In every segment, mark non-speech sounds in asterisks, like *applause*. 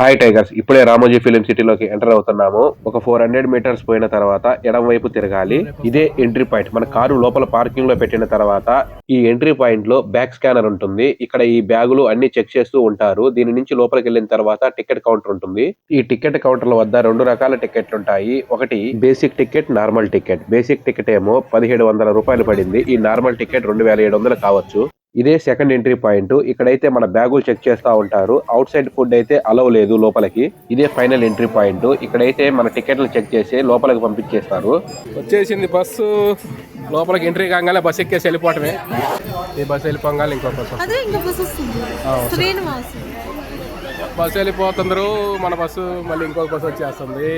Hi tigers ఇప్పుడే Ramoji film సిటీలోకి enter అవుతున్నాము. ఒక ఫోర్ హండ్రెడ్ మీటర్స్ పోయిన తర్వాత ఎడం వైపు తిరగాలి. ఇదే ఎంట్రీ పాయింట్ మన కారు లోపల పార్కింగ్లో పెట్టిన తర్వాత ఈ ఎంట్రీ పాయింట్లో బ్యాగ్ స్కానర్ ఉంటుంది. ఇక్కడ ఈ బ్యాగులు అన్ని చెక్ చేస్తూ ఉంటారు. దీని నుంచి లోపలికి వెళ్ళిన తర్వాత టికెట్ కౌంటర్ ఉంటుంది. ఈ టికెట్ కౌంటర్ల వద్ద రెండు రకాల టికెట్లు ఉంటాయి. ఒకటి basic ticket normal ticket basic ticket ఏమో పదిహేడు వందల రూపాయలు పడింది. ఈ నార్మల్ టికెట్ రెండు వేల ఏడు వందలు కావచ్చు. ఇదే సెకండ్ ఎంట్రీ పాయింట్ ఇక్కడైతే మన బ్యాగులు చెక్ చేస్తా ఉంటారు. అవుట్ సైడ్ ఫుడ్ అయితే అలవ్ లేదు లోపలికి. ఇదే ఫైనల్ ఎంట్రీ పాయింట్ ఇక్కడైతే మన టికెట్లు చెక్ చేసి లోపలికి పంపించేస్తారు. వచ్చేసింది బస్సు లోపలికి ఎంట్రీ కాగానే బస్సు ఎక్కేసి వెళ్ళిపోవటమే. ఈ బస్సు వెళ్ళిపోగానే ఇంకో బస్సు బస్సు వెళ్ళిపోతుందరు మన బస్సు మళ్ళీ ఇంకొక బస్సు వచ్చేస్తుంది.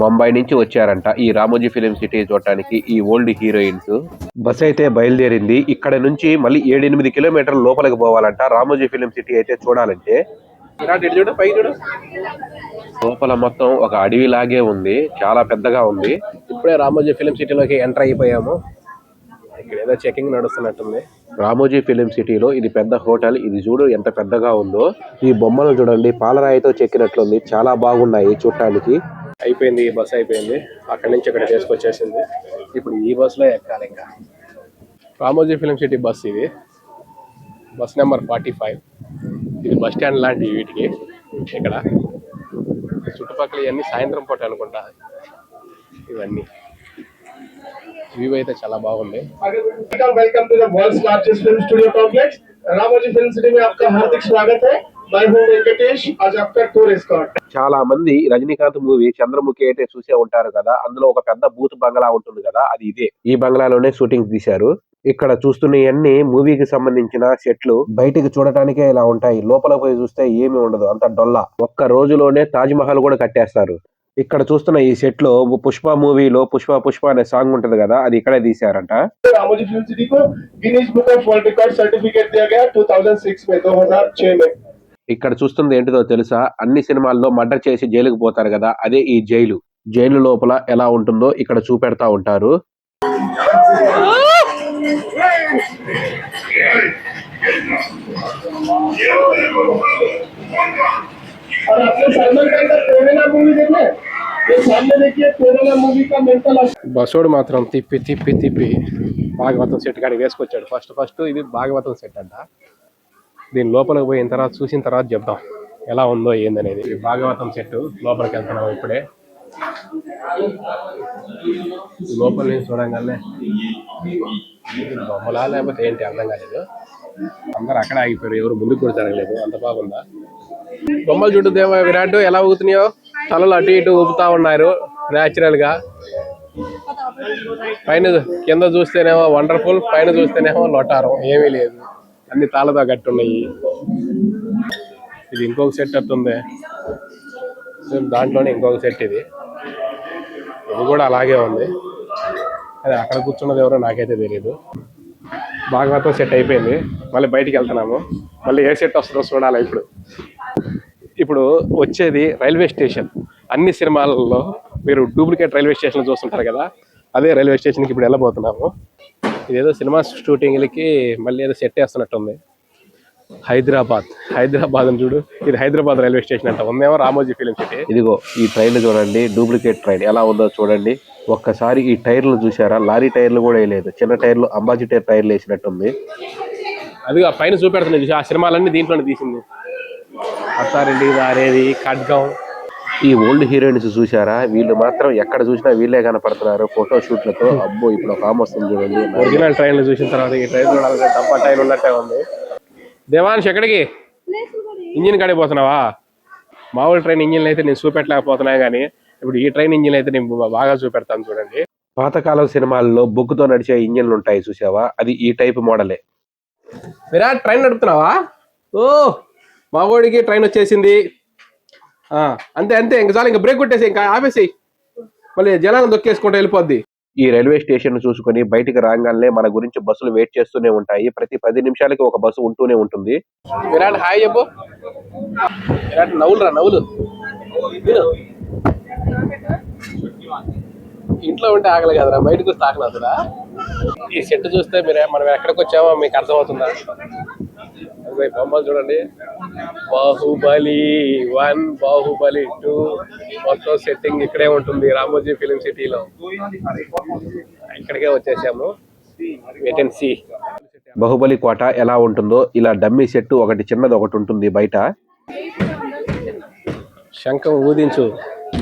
ముంబై నుంచి వచ్చారంట ఈ రామోజీ ఫిలిం సిటీ చూడటానికి ఈ ఓల్డ్ హీరోయిన్స్. బస్ అయితే బయలుదేరింది. ఇక్కడ నుంచి మళ్ళీ ఏడెనిమిది కిలోమీటర్ల లోపలికి పోవాలంట రామోజీ ఫిలిం సిటీ అయితే చూడాలంటే. లోపల మొత్తం ఒక అడవి లాగే ఉంది. చాలా పెద్దగా ఉంది. ఇప్పుడే రామోజీ ఫిలిం సిటీలోకి ఎంటర్ అయిపోయాము. ఇక్కడ ఏదో చెకింగ్ నడుస్తున్నట్టుంది. రామోజీ ఫిలిం సిటీలో ఇది పెద్ద హోటల్. ఇది చూడు ఎంత పెద్దగా ఉందో. ఈ బొమ్మలు చూడండి. పాలరాయితో చెక్కినట్లుంది. చాలా బాగున్నాయి చూడటానికి. అయిపోయింది ఈ బస్సు అయిపోయింది అక్కడి నుంచి ఇక్కడ తీసుకొచ్చేసింది ఇప్పుడు ఈ బస్సులో ఎక్కాలి ఇంకా రామోజీ ఫిలిం సిటీ బస్ ఇది బస్ నెంబర్ ఫార్టీ ఫైవ్ ఇది బస్ స్టాండ్ లాంటి వీటికి ఇక్కడ చుట్టుపక్కల ఇవన్నీ సాయంత్రం పూట అనుకుంటా ఇవన్నీ వ్యూ అయితే చాలా బాగుంది welcome welcome to the world's largest film studio complex Ramoji film city में आपका हार्दिक स्वागत है చాలా మంది రజనీకాంత్ మూవీ చంద్రముఖి అయితే చూసే ఉంటారు కదా అందులో ఒక పెద్ద బూత్ బంగ్లా ఉంటుంది కదా అది ఇదే. ఈ బంగ్లాలోనే షూటింగ్ తీశారు. ఇక్కడ చూస్తున్నవన్నీ మూవీకి సంబంధించిన సెట్లు. బయటికి చూడటానికే ఇలా ఉంటాయి. లోపల పోయి చూస్తే ఏమి ఉండదు. అంత డొల్లా. ఒక్క రోజులోనే తాజ్ మహల్ కూడా కట్టేస్తారు. ఇక్కడ చూస్తున్న ఈ సెట్లో పుష్ప మూవీలో పుష్ప పుష్ప అనే సాంగ్ ఉంటది కదా అది ఇక్కడే తీసారంట Ramoji film city Guinness book of world record certificate దియా గయా 2006 మే 2006 में ఇక్కడ చూస్తుంది ఏంటిదో తెలుసా? అన్ని సినిమాల్లో మర్డర్ చేసి జైలుకు పోతారు కదా అదే ఈ జైలు. జైలు లోపల ఎలా ఉంటుందో ఇక్కడ చూపెడతా ఉంటారు. బసోడు మాత్రం తిప్పి తిప్పి తిప్పి భాగవతం సెట్ కాడికి వేసుకొచ్చాడు. ఫస్ట్ ఫస్ట్ ఇది భాగవతం సెట్ అంట. దీని లోపలికి పోయిన తర్వాత చూసిన తర్వాత చెప్దాం. ఎలా ఉందో ఏందనేది. భాగవతం చెట్టు లోపలికి వెళ్తున్నాం ఇప్పుడే. లోపల నుంచి చూడంగానే బొమ్మలా లేకపోతే ఏంటి అర్థం కాలేదు. అందరు అక్కడ ఆగిపోయారు. ఎవరు ముందుకు కూడా జరగలేదు. అంత బాగుందా? బొమ్మలు చుట్టూ విరాట్ ఎలా ఊగుతున్నాయో? తలలు అటు ఇటు ఊపుతా ఉన్నారు. న్యాచురల్గా. పైన కింద చూస్తేనేమో వండర్ఫుల్ పైన చూస్తేనేమో లొటారం. ఏమీ లేదు. అన్ని తాళతో కట్టి ఉన్నాయి ఇది ఇంకొక సెట్ అట్టుంది. దాంట్లోనే ఇంకొక సెట్ ఇది. ఇది కూడా అలాగే ఉంది. అది అక్కడ కూర్చున్నది ఎవరో నాకైతే తెలియదు భాగవతం సెట్ అయిపోయింది. మళ్ళీ బయటికి వెళ్తున్నాము. మళ్ళీ ఏ సెట్ వస్తుందో చూడాలి ఇప్పుడు. ఇప్పుడు వచ్చేది రైల్వే స్టేషన్. అన్ని సినిమాలలో మీరు డూప్లికేట్ రైల్వే స్టేషన్ చూస్తుంటారు కదా. అదే రైల్వే స్టేషన్కి ఇప్పుడు వెళ్ళబోతున్నాము. ఇదేదో సినిమా షూటింగ్లకి మళ్ళీ ఏదో సెట్ వేస్తున్నట్టుంది. హైదరాబాద్. హైదరాబాద్ అని చూడు. ఇది హైదరాబాద్ రైల్వే స్టేషన్ అంట. ఉందేమో రామోజీ ఫిలిం సిటీ. ఇదిగో ఈ ట్రైన్ చూడండి డూప్లికేట్ ట్రైన్. ఎలా ఉందో చూడండి. ఒక్కసారి ఈ టైర్లు చూసారా లారీ టైర్లు కూడా వేయలేదు. చిన్న టైర్లు అంబాజీ టైర్ టైర్లు వేసినట్టుంది. అది ఆ పైన చూపెడుతుంది చూసి ఆ సినిమాలన్నీ దీంట్లోనే తీసింది. అత్తారెడ్డి దారేది ఖడ్గం. ఈ ఓల్డ్ హీరోయిన్స్ చూసారా వీళ్ళు మాత్రం ఎక్కడ చూసినా వీళ్ళే కనపడుతున్నారు. ఫోటో షూట్లతో. అబ్బో ఇప్పుడు ఒక ఆమె వస్తుంది చూడండి. ఒరిజినల్ ట్రైన్లు చూసిన తర్వాత ఈ ట్రైన్ చూడాలంటే డబ్బా ట్రైన్ ఉన్నట్టే ఉంది. దేవాంశ్ ఎక్కడికి? ఇంజిన్ కాడికి పోతున్నావా? మామూలు ట్రైన్ ఇంజిన్లు అయితే నేను చూపెట్టలేకపోతున్నా కానీ ఇప్పుడు ఈ ట్రైన్ ఇంజిన్ అయితే నేను బాగా చూపెడతాను చూడండి. పాతకాలం సినిమాల్లో బొగ్గుతో నడిచే ఇంజిన్లు ఉంటాయి చూసావా అది ఈ టైప్ మోడలే విరాట్ ట్రైన్ నడుపుతున్నావా? ఓ మా వాడికి ట్రైన్ వచ్చేసింది. అంతే అంతే. ఇంకా చాలు ఇంకా బ్రేక్ కొట్టేసి ఇంకా ఆపేసేయి. మళ్ళీ జనాలను దొక్కేసుకుంటూ వెళ్ళిపోద్ది. ఈ రైల్వే స్టేషన్ చూసుకొని బయటికి రాగానే మన గురించి బస్సులు వెయిట్ చేస్తూనే ఉంటాయి. ప్రతి పది నిమిషాలకి ఒక బస్సు ఉంటూనే ఉంటుంది. విరాట్ హాయ్ చెప్పు. విరాట్ నవ్వులు రా నవ్వులు. ఇంట్లో ఉంటే ఆకలి కదరా బయటకు వస్తే ఆకలి అవుతుందా? ఈ సెట్ చూస్తే మీరు మనం ఎక్కడికి వచ్చామో మీకు అర్థమవుతుందా? బొమ్మలు చూడండి. Baahubali one Baahubali two. మొత్తం సెట్టింగ్ ఇక్కడే ఉంటుంది రామోజీ ఫిలిం సిటీలో ఇక్కడికే వచ్చేసాము. వెయిట్ అండ్ సీ బాహుబలి కోట ఎలా ఉంటుందో ఇలా డమ్మీ సెట్ ఒకటి చిన్నది ఒకటి ఉంటుంది బయట. శంఖం ఊదించు.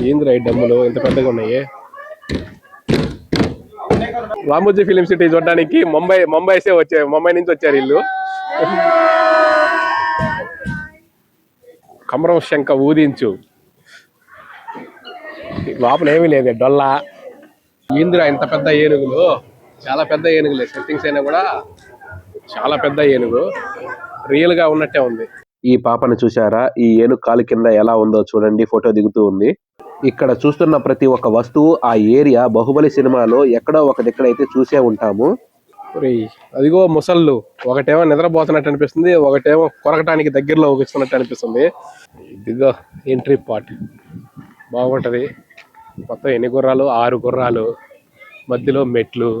ఏంద్రా ఈ డమ్ములు? ఇంత పెద్దగా ఉన్నాయి. రామోజీ ఫిలిం సిటీ చూడడానికి ముంబై ముంబైసే వచ్చే ముంబై నుంచి వచ్చారు ఇల్లు కమరం శంఖ ఊదించు. లోపల ఏమీ లేదు డొల్లా. ఏందిరా ఇంత పెద్ద ఏనుగులు చాలా పెద్ద ఏనుగులే. సెట్టింగ్స్ అయినా కూడా చాలా పెద్ద ఏనుగు. రియల్గా ఉన్నట్టే ఉంది. ఈ పాపను చూసారా ఈ ఏనుగు కాలు కింద ఎలా ఉందో చూడండి ఫోటో దిగుతూ ఉంది. ఇక్కడ చూస్తున్న ప్రతి ఒక్క వస్తువు ఆ ఏరియా బాహుబలి సినిమాలో ఎక్కడో ఒక అయితే చూసే ఉంటాము. అదిగో ముసళ్ళు ఒకటేమో నిద్రపోతున్నట్టు అనిపిస్తుంది ఒకటేమో కొరకటానికి దగ్గరలో ఊగిస్తున్నట్టు అనిపిస్తుంది. ఇదిగో ఎంట్రీ పార్ట్. బాగుంటది. మొత్తం ఎన్ని గుర్రాలు? ఆరు గుర్రాలు. మధ్యలో మెట్లు.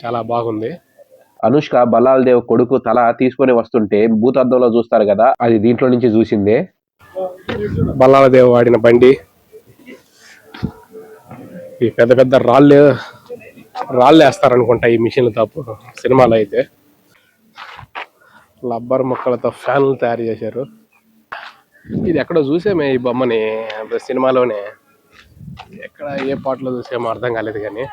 చాలా బాగుంది. అనుష్క బల్లాల్ దేవ్ కొడుకు తల తీసుకొని వస్తుంటే భూతద్దంలో చూస్తారు కదా అది దీంట్లో నుంచి చూసిందే. బల్లాలదేవ్ వాడిన బండి. ఈ పెద్ద పెద్ద రాళ్ళు రాళ్ళు వేస్తారనుకుంటా ఈ మిషన్ తప్పు సినిమాలో అయితే. రబ్బర్ ముక్కలతో ఫ్యాన్లు తయారు చేశారు. ఇది ఎక్కడో చూసామే ఈ బొమ్మని సినిమాలోనే. ఎక్కడ ఏ పాటలో చూసామో అర్థం కాలేదు కానీ.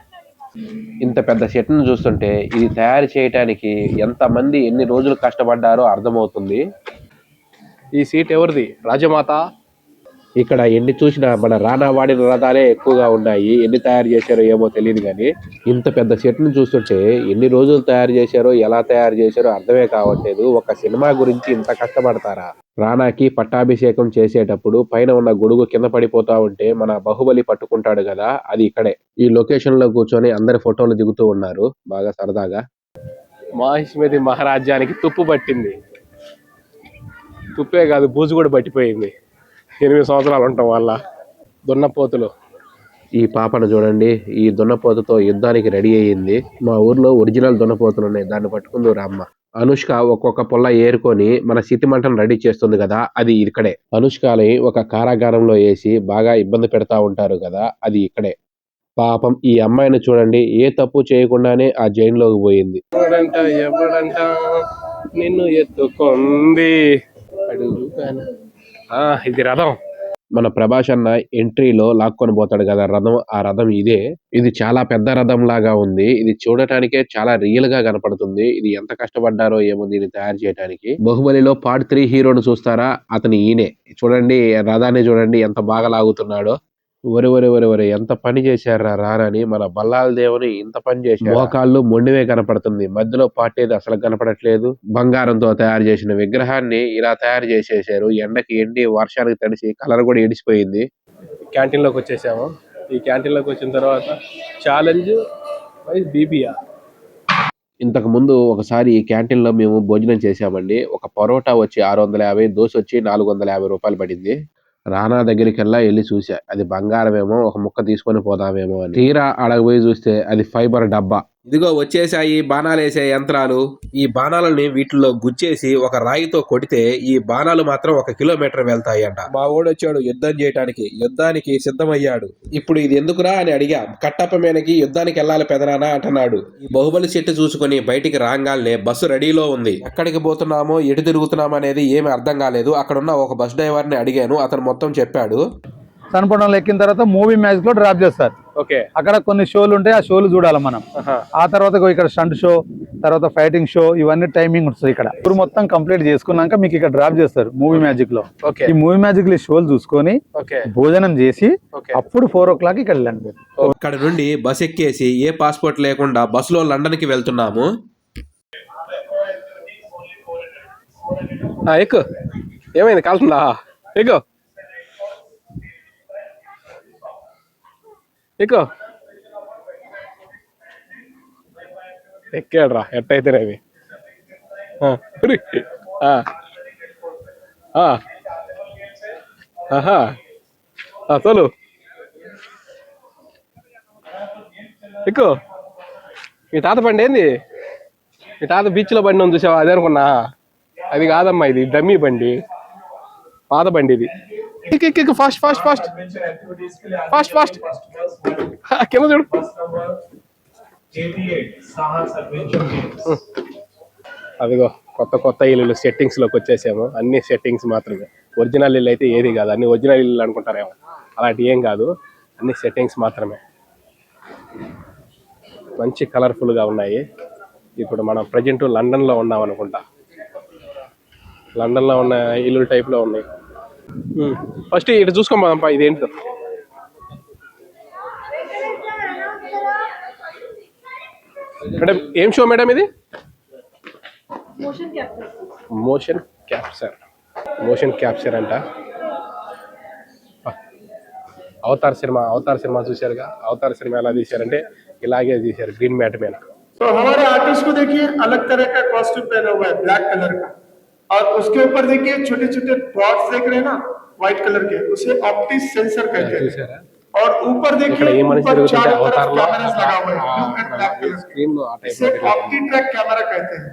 ఇంత పెద్ద సెట్ను చూస్తుంటే ఇది తయారు చేయటానికి ఎంత మంది ఎన్ని రోజులు కష్టపడ్డారో అర్థమవుతుంది. ఈ సీట్ ఎవరిది? రాజమాత ఇక్కడ ఎన్ని చూసినా మన రానా వాడిన రథాలే ఎక్కువగా ఉన్నాయి. ఎన్ని తయారు చేశారో ఏమో తెలియదు కానీ ఇంత పెద్ద చెట్టును చూస్తుంటే ఎన్ని రోజులు తయారు చేశారో ఎలా తయారు చేశారో అర్థమే కావట్లేదు. ఒక సినిమా గురించి ఇంత కష్టపడతారా? రానాకి పట్టాభిషేకం చేసేటప్పుడు పైన ఉన్న గొడుగు కింద పడిపోతా ఉంటే మన బాహుబలి పట్టుకుంటాడు కదా అది ఇక్కడే. ఈ లొకేషన్లో కూర్చొని అందరి ఫోటోలు దిగుతూ ఉన్నారు. బాగా సరదాగా. మాహిష్మతి మహారాజ్యానికి తుప్పు పట్టింది. తుప్పే కాదు బూజు కూడా పట్టిపోయింది. ఎనిమిది సంవత్సరాలు ఉండటం వల్ల దున్నపోతులు. ఈ పాపను చూడండి ఈ దున్నపోతుతో యుద్ధానికి రెడీ అయ్యింది. మా ఊర్లో ఒరిజినల్ దున్నపోతులు ఉన్నాయి దాన్ని పట్టుకుంది రామ్మ. అనుష్క ఒక్కొక్క పుల్ల ఏరుకొని మన సితి మంటను రెడీ చేస్తుంది కదా అది ఇక్కడే. అనుష్కని ఒక కారాగారంలో వేసి బాగా ఇబ్బంది పెడతా ఉంటారు కదా అది ఇక్కడే. పాపం ఈ అమ్మాయిని చూడండి ఏ తప్పు చేయకుండానే ఆ జైల్లోకి పోయింది. ఎవడంట ఎవడంట నిన్ను ఎత్తుకుంది. ఇది రథం. మన ప్రభాస్ అన్న ఎంట్రీలో లాక్కొని పోతాడు కదా రథం ఆ రథం ఇదే. ఇది చాలా పెద్ద రథం లాగా ఉంది. ఇది చూడటానికే చాలా రియల్గా కనపడుతుంది. ఇది ఎంత కష్టపడ్డారో ఏమో దీన్ని తయారు చేయడానికి బాహుబలిలో పార్ట్ త్రీ హీరోను చూస్తారా? అతని ఈయనే. చూడండి రథాన్ని చూడండి ఎంత బాగా లాగుతున్నాడో. ఒరి ఒరి ఒరి ఒరి ఎంత పని చేశారా రానని మన బల్లాల దేవుని ఇంత పని చేశారు మోకాళ్ళు మొండివే కనపడుతుంది. మధ్యలో పార్ట్ ఏది అసలు కనపడట్లేదు. బంగారంతో తయారు చేసిన విగ్రహాన్ని ఇలా తయారు చేసేసారు ఎండకి ఎండి వర్షానికి తడిసి కలర్ కూడా ఎడిసిపోయింది క్యాంటీన్లోకి వచ్చేసాము. ఈ క్యాంటీన్లోకి వచ్చిన తర్వాత ఛాలెంజ్ బీబీఆర్ ఇంతకు ముందు ఒకసారి ఈ క్యాంటీన్లో మేము భోజనం చేసామండి ఒక పరోటా వచ్చి ఆరు వందల యాభై దోశ వచ్చి నాలుగు వందల యాభై రూపాయలు పడింది. రానా దగ్గరికెల్లా వెళ్ళి చూసా అది బంగారమేమో ఒక ముక్క తీసుకొని పోదామేమో అని. తీరా అడగపోయి చూస్తే అది ఫైబర్ డబ్బా. ఇదిగో వచ్చేసాయి బాణాలు వేసే యంత్రాలు. ఈ బాణాలని వీటిల్లో గుచ్చేసి ఒక రాయితో కొడితే ఈ బాణాలు మాత్రం ఒక కిలోమీటర్ వెళ్తాయి అంట మా ఓడు వచ్చాడు యుద్ధం చేయటానికి యుద్ధానికి సిద్ధమయ్యాడు. ఇప్పుడు ఇది ఎందుకురా అని అడిగా. కట్టప్ప మీదకి యుద్ధానికి వెళ్ళాలి పెదనానా అంటున్నాడు. ఈ బాహుబలి చెట్టు చూసుకొని బయటికి రాగానే బస్సు రెడీలో ఉంది. ఎక్కడికి పోతున్నామో ఎటు తిరుగుతున్నామో అనేది ఏమి అర్థం కాలేదు. అక్కడ ఉన్న ఒక బస్ డ్రైవర్ని అడిగాను. అతను మొత్తం చెప్పాడు. చనిపోవడంలో ఎక్కిన తర్వాత మూవీ మ్యాచ్లో డ్రాప్ చేస్తారు. అక్కడ కొన్ని షోలు ఉంటాయి ఆ షోలు చూడాలి మనం. ఆ తర్వాత ఇక్కడ స్టంట్ షో తర్వాత ఫైటింగ్ షో ఇవన్నీ టైమింగ్ ఉంటుంది ఇక్కడ. ఇప్పుడు మొత్తం కంప్లీట్ చేసుకున్నాక మీకు ఇక్కడ డ్రాప్ చేస్తారు మూవీ మ్యాజిక్లో. ఓకే. ఈ మూవీ మ్యాజిక్లో షోలు చూసుకొని ఓకే. భోజనం చేసి ఓకే. అప్పుడు ఫోర్ ఓ క్లాక్ ఇక్కడ వెళ్ళండి మీరు. ఇక్కడ నుండి బస్ ఎక్కేసి ఏ పాస్పోర్ట్ లేకుండా బస్సులో లండన్కి వెళ్తున్నాము. ఆ, ఎక్కు. ఏమైంది? కాలుతుందా? ఎక్కు. ఎక్కు ఎక్కాడు రా ఎట్టయితే రవి ఆ, ఆహా. ఆ, తోలు. ఎక్కు మీ తాత బండి ఏంది? మీ తాత బీచ్లో బండి ఉంది చూసావా? అదే అనుకున్నా. అది కాదమ్మా ఇది డమ్మీ బండి. పాత బండి ఇది. ఎక్కి, ఎక్కి, fast fast fast fast fast కింద చూడు. అదిగో కొత్త కొత్త ఇల్లు సెట్టింగ్స్లోకి వచ్చేసాము. అన్ని సెట్టింగ్స్ మాత్రమే. ఒరిజినల్ ఇల్లు అయితే ఏది కాదు. అన్ని ఒరిజినల్ ఇల్లు అనుకుంటారేమో. అలాంటి ఏం కాదు. అన్ని సెట్టింగ్స్ మాత్రమే. మంచి కలర్ఫుల్గా ఉన్నాయి. ఇప్పుడు మనం ప్రజెంట్ లండన్లో ఉన్నాం అనుకుంటా లండన్లో ఉన్న ఇల్లు టైప్లో ఉన్నాయి. ఫస్ట్ ఇటు చూసుకోమా ఇదేంటో మేడం ఏం షో మేడం ఇది మోషన్ క్యాప్చర్ మోషన్ క్యాప్చర్ అంట అవతార్ సినిమా అవతార్ సినిమా చూశారుగా అవతార్ సినిమా ఎలా తీశారంటే ఇలాగే తీశారు గ్రీన్ మ్యాట్ మీద तो हमारे आर्टिस्ट को देखिए अलग तरह का कॉस्ट्यूम पहना हुआ है ब्लैक कलर का और उसके ऊपर देखिए छोटे छोटे डॉट्स देख रहे हैं ना व्हाइट कलर के उसे ऑप्टिक सेंसर कहते हैं చూసారా और ऊपर ఇక్కడ देखिए ఏ మనిషి ऊपर తిరుగుతుంటే चारों అవతార్ तरफ లో कैमरास लगा हुआ है blue and black colour screen లో ఆ టైప్ इसे ऑप्टी ट्रैक कैमरा कहते हैं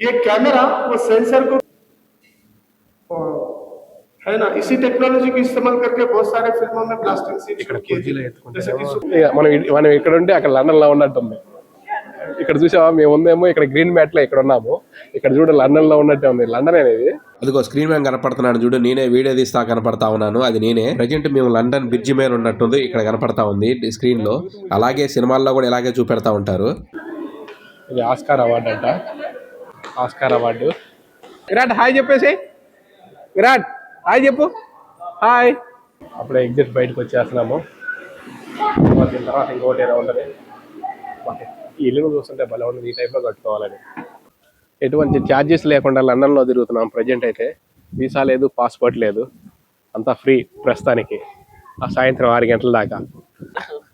ये कैमरा वो सेंसर को है ना इसी टेक्नोलॉजी को इस्तेमाल करके बहुत सारे फिल्मों में प्लास्टिक सीन ఇక్కడ शूट किए కుర్చీలో थे ఎత్తుకుంటే जैसे कि सु- ఇక మనం ఇ- మనం ఇక్కడ ఉంటే అక్కడ లండన్ లో ఉన్నట్టుంది ఇక్కడ చూసావా? మేము ఉందేమో ఇక్కడ గ్రీన్ మ్యాట్లో ఇక్కడ ఉన్నాము. ఇక్కడ చూడు లండన్లో ఉన్నట్టే ఉంది. లండన్ అనేది. అదిగో స్క్రీన్ మీద కనపడుతున్నాను చూడు. నేనే వీడియో తీస్తా కనపడతా ఉన్నాను. అది నేనే. ప్రజెంట్ మేము లండన్ బ్రిడ్జ్ మీద ఉన్నట్టుంది. ఇక్కడ కనపడతా ఉంది స్క్రీన్లో. అలాగే సినిమాల్లో కూడా ఇలాగే చూపెడతా ఉంటారు. ఇది ఆస్కార్ అవార్డు అంట. ఆస్కార్ అవార్డు విరాట్ హాయ్ చెప్పేసి. విరాట్ హాయ్ చెప్పు. హాయ్ అప్పుడే ఎగ్జిట్ బయటకు వచ్చేస్తున్నాము. తర్వాత ఇంకోటి ఏదో ఉంటుంది. ఈ ఇల్లును చూస్తుంటే భలే ఉంది. ఈ టైప్లో కట్టుకోవాలని. ఎటువంటి ఛార్జెస్ లేకుండా లండన్లో తిరుగుతున్నాం ప్రజెంట్ అయితే. వీసా లేదు పాస్పోర్ట్ లేదు. అంతా ఫ్రీ ప్రస్తుతానికి. ఆ సాయంత్రం ఆరు గంటల దాకా.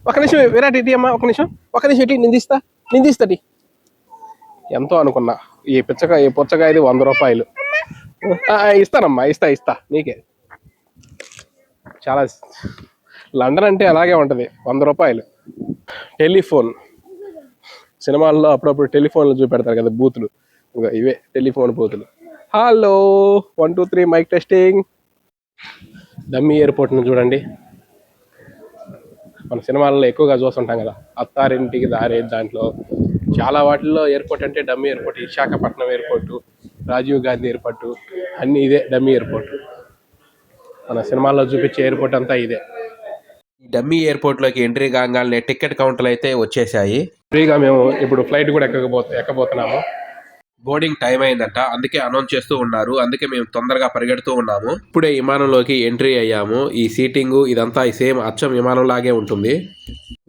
ఒక నిమిషం విరాట్ ఇటీ అమ్మా ఒక నిమిషం. ఒక నిమిషం ఇటీ నిందిస్తా నిందిస్తాటి ఎంతో అనుకున్నా. ఈ పిచ్చకాయ ఈ పుచ్చకాయది వంద రూపాయలు. ఇస్తానమ్మా ఇస్తా ఇస్తా నీకే. చాలా లండన్ అంటే అలాగే ఉంటుంది వంద రూపాయలు. టెలిఫోన్. సినిమాల్లో అప్పుడప్పుడు టెలిఫోన్లు చూపెడతారు కదా బూతులు. ఇంకా ఇవే టెలిఫోన్ బూతులు. Hello one two three mike testing. Dummy ఎయిర్పోర్ట్ను చూడండి. మన సినిమాల్లో ఎక్కువగా చూస్తుంటాం కదా అత్తారింటికి దారే దాంట్లో. చాలా వాటిల్లో ఎయిర్పోర్ట్ అంటే dummy airport Visakhapatnam airport Rajiv Gandhi airport అన్నీ ఇదే డమ్మీ ఎయిర్పోర్ట్. మన సినిమాల్లో చూపించే ఎయిర్పోర్ట్ అంతా ఇదే. డమ్మీ ఎయిర్పోర్ట్లోకి ఎంట్రీ కాగానే టికెట్ కౌంటర్లు అయితే వచ్చేసాయి. ఫ్రీగా మేము ఇప్పుడు ఫ్లైట్ కూడా ఎక్కకపోతే ఎక్కబోతున్నాము. బోర్డింగ్ టైం అయిందంట. అందుకే అనౌన్స్ చేస్తూ ఉన్నారు. అందుకే మేము తొందరగా పరిగెడుతూ ఉన్నాము. ఇప్పుడే విమానంలోకి ఎంట్రీ అయ్యాము. ఈ సీటింగ్ ఇదంతా సేమ్ అచ్చం విమానం లాగే ఉంటుంది.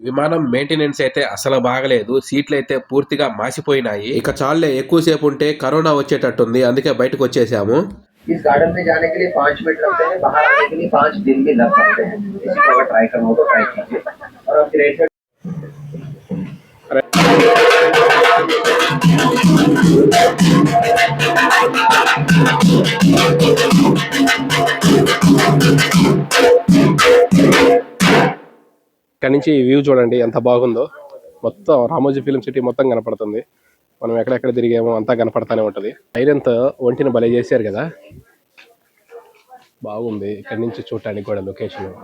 విమానం మెయింటెనెన్స్ అయితే అసలు బాగలేదు. సీట్లు అయితే పూర్తిగా మాసిపోయినాయి. ఇక చాలే ఎక్కువసేపు ఉంటే కరోనా వచ్చేటట్టుంది. అందుకే బయటకు వచ్చేసాము. इस गार्डन में जाने के लिए पाँच मिनट लगते हैं बाहर आने के लिए पाँच दिन भी लग सकते हैं इसी को अगर ट्राई करना हो तो ट्राई कीजिए और आपकी राइट साइड ఇక్కడ నుంచి వ్యూ చూడండి ఎంత బాగుందో మొత్తం రామోజీ ఫిలిం సిటీ మొత్తం కనపడుతుంది మనం ఎక్కడెక్కడ తిరిగామో అంతా కనపడతానే ఉంటుంది. ఐరన్త్ ఒంటిని భలే చేశారు కదా. బాగుంది ఇక్కడి నుంచి చూడటానికి కూడా లొకేషన్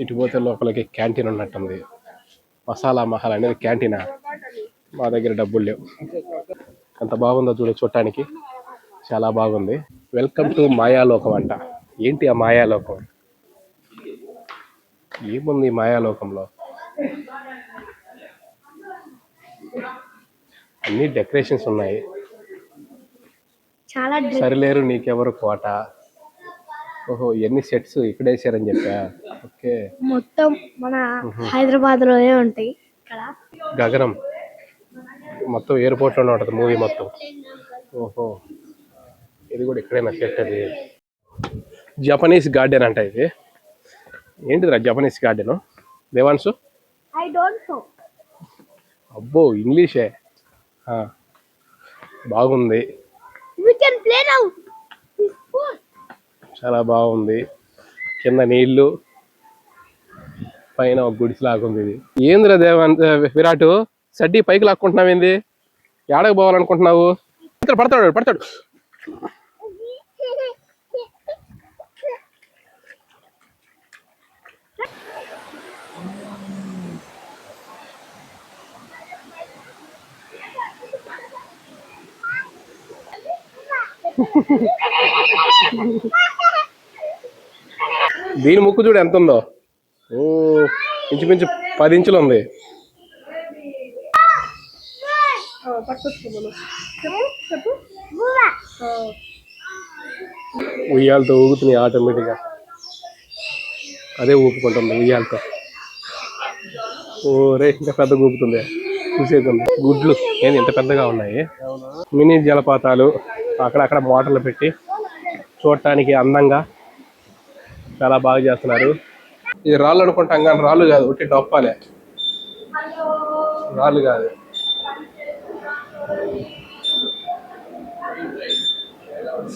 ఇటు పోతే లోపలికి క్యాంటీన్ ఉన్నట్టుంది. మసాలా మహల్ అనేది క్యాంటీనా మా దగ్గర డబ్బులు లేవు. ఎంత బాగుందో చూడ చూడటానికి. చాలా బాగుంది. వెల్కమ్ టు మాయాలోకం అంట. ఏంటి ఆ మాయాలోకం? ఏముంది మాయాలోకంలో? అన్ని డెకరేషన్స్ ఉన్నాయి. చాలా సరిలేరు నీకెవరు కోట. ఓహో ఎన్ని సెట్స్ ఇక్కడ వేసారని చెప్పా. ఓకే. మొత్తం మన హైదరాబాద్లోనే ఉంటాయి ఇక్కడ. గగనం. మొత్తం ఎయిర్పోర్ట్లోనే ఉంటుంది మూవీ మొత్తం. ఓహో. ఇది కూడా ఇక్కడైనా సెట్ అది? జపనీస్ గార్డెన్ అంట ఇది. ఏంటిదిరా Japanese garden Devansh? I don't know అబ్బో ఇంగ్లీషే. బాగుంది. చాలా బాగుంది. కింద నీళ్ళు. పైన ఒక గుడిసెలాగుంది ఇది. ఏందిరా దేవన్ విరాట్? సడ్డీ పైకి లాక్కుంటున్నావు ఏంది ఏడకు పోవాలనుకుంటున్నావు? పడతాడు పడతాడు పడతాడు. దీని ముక్కు చూడు ఎంత ఉందో? ఓ ఇంచుమించు పది ఇంచులు ఉంది. ఉయ్యాలతో ఊగుతున్నాయి ఆటోమేటిక్గా. అదే ఊపుకుంటుంది ఉయ్యాలతో. ఓ రే ఇంకా పెద్ద ఊపుతుంది. చూసేది గుడ్లు. ఏంది ఇంత పెద్దగా ఉన్నాయి? మినీ జలపాతాలు. అక్కడక్కడ మోటార్లు పెట్టి చూడటానికి అందంగా చాలా బాగా చేస్తున్నారు. ఇది రాళ్ళు అనుకుంటాం కానీ రాళ్ళు కాదు ఒట్టి డొప్పాలే. రాళ్ళు కాదు.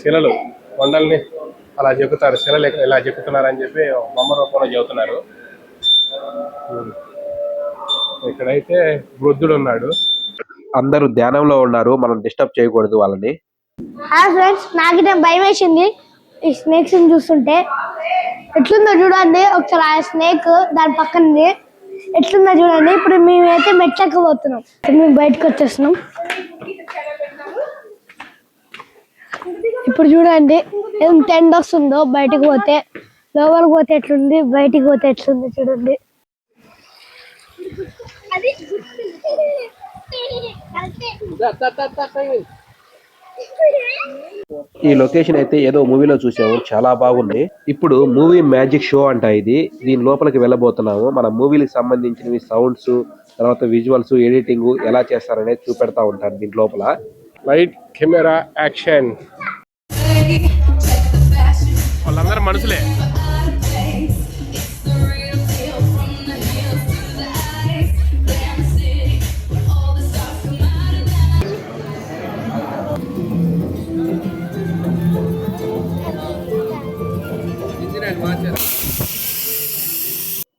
శిలలు కొండల్ని అలా చెక్కుతారు శిలలు ఇలా చెక్కుతున్నారు అని చెప్పి బొమ్మ రూపంలో చెబుతున్నారు. ఇక్కడైతే వృద్ధుడు ఉన్నాడు. అందరూ ధ్యానంలో ఉన్నారు మనం డిస్టర్బ్ చేయకూడదు వాళ్ళని. హాయ్ ఫ్రెండ్స్ నాకైతే భయం వేసింది ఈ స్నేక్స్ చూస్తుంటే ఎట్లుందో చూడండి ఒకసారి ఆ స్నేక్ దాని పక్కనది ఎట్లుందో చూడండి ఇప్పుడు మేమైతే మెట్లకి పోతున్నాం మేము బయటకు వచ్చేస్తున్నాం ఇప్పుడు చూడండి ఎంత ఎండ వస్తుందో బయటకు పోతే లోపలికి పోతే ఎట్లుంది బయటికి పోతే ఎట్లుంది చూడండి ఈ లొకేషన్ అయితే ఏదో మూవీలో చూసాము. చాలా బాగుంది. ఇప్పుడు మూవీ మ్యాజిక్ షో అంట ఇది. దీని లోపలికి వెళ్ళబోతున్నాము. మన మూవీలకు సంబంధించినవి సౌండ్స్ తర్వాత విజువల్స్ ఎడిటింగ్ ఎలా చేస్తారనేది చూపెడతా ఉంటారు దీని లోపల. Light camera action. వాళ్ళందరూ మనుషులే.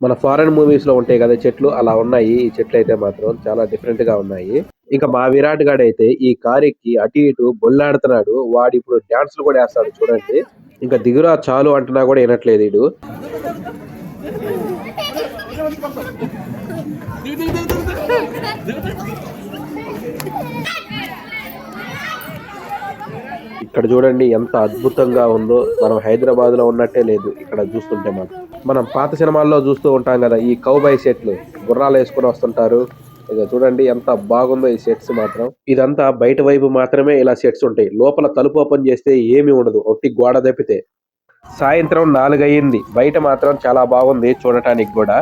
మన ఫారెన్ మూవీస్లో ఉంటాయి కదా చెట్లు అలా ఉన్నాయి. ఈ చెట్లు అయితే మాత్రం చాలా డిఫరెంట్గా ఉన్నాయి. ఇంకా మా విరాట్ గాడు అయితే ఈ కార్ ఎక్కి అటు ఇటు బొల్లాడుతున్నాడు. వాడు ఇప్పుడు డాన్స్లు కూడా వేస్తాడు చూడండి. ఇంకా దిగురా చాలు అంటున్నా కూడా వినట్లేదు వీడు. *laughs* ఇక్కడ చూడండి ఎంత అద్భుతంగా ఉందో. మనం హైదరాబాద్లో ఉన్నట్టే లేదు ఇక్కడ చూస్తుంటే మనం మనం పాత సినిమాల్లో చూస్తూ ఉంటాం కదా ఈ కౌబాయ్ సెట్లు గుర్రాలు వేసుకుని వస్తుంటారు. ఇక చూడండి ఎంత బాగుందో ఈ సెట్స్ మాత్రం. ఇదంతా బయట వైపు మాత్రమే ఇలా సెట్స్ ఉంటాయి. లోపల తలుపు ఓపెన్ చేస్తే ఏమీ ఉండదు. ఒకటి గోడ తప్పితే. సాయంత్రం నాలుగయ్యింది. బయట మాత్రం చాలా బాగుంది చూడటానికి కూడా.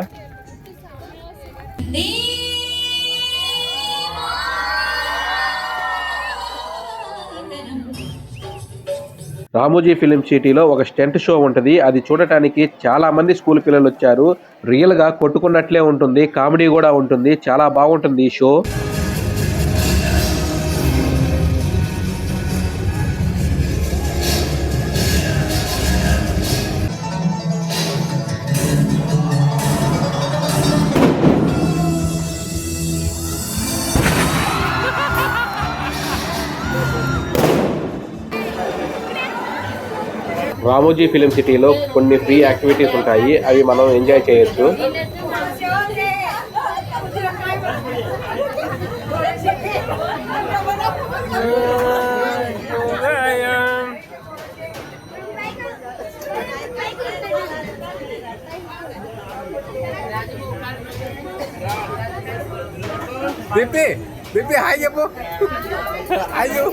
రామోజీ ఫిలిం సిటీలో ఒక స్టెంట్ షో ఉంటది. అది చూడటానికి చాలా మంది స్కూల్ పిల్లలు వచ్చారు. రియల్గా కొట్టుకున్నట్లే ఉంటుంది. కామెడీ కూడా ఉంటుంది. చాలా బాగుంటుంది ఈ షో. రామోజీ ఫిలిం సిటీలో కొన్ని ఫ్రీ యాక్టివిటీస్ ఉంటాయి. అవి మనం ఎంజాయ్ చేయొచ్చు. హాయ్ చెప్పు. హాయ్ చెప్పు.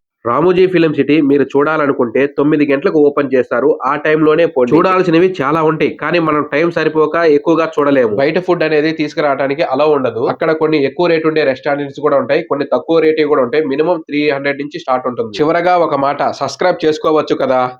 రామోజీ ఫిలిం సిటీ మీరు చూడాలనుకుంటే తొమ్మిది గంటలకు ఓపెన్ చేస్తారు. ఆ టైంలోనే. చూడాల్సినవి చాలా ఉంటాయి. కానీ మనం టైం సరిపోక ఎక్కువగా చూడలేము. బయట ఫుడ్ అనేది తీసుకురావడానికి అలా ఉండదు. అక్కడ కొన్ని ఎక్కువ రేట్ ఉండే రెస్టారెంట్స్ కూడా ఉంటాయి. కొన్ని తక్కువ రేట్ కూడా ఉంటాయి. మినిమం త్రీ హండ్రెడ్ నుంచి స్టార్ట్ ఉంటుంది. చివరగా ఒక మాట సబ్స్క్రైబ్ చేసుకోవచ్చు కదా?